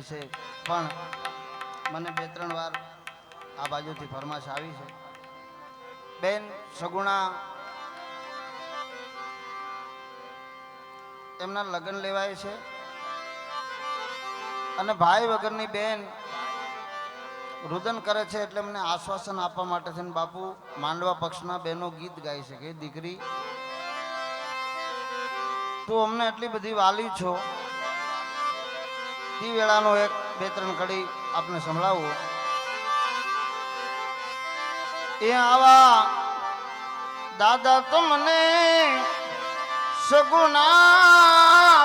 થાય છે. પણ મને બે ત્રણ વાર આ બાજુથી ફરમાશ આવી છે. બેન સગુણા, એમના લગ્ન લેવાય છે. અને ભાઈ વગરની બેન રુદન કરે છે એટલે મને આશ્વાસન આપવા માટે છે. બાપુ માંડવા પક્ષના બેનો ગીત ગાય છે કે દીકરી, તું અમને એટલી બધી વાલી છો. તી વેળાનો એક બે ત્રણ ઘડી આપને સંભળાવો. એ આવા દાદા તમને સગુણા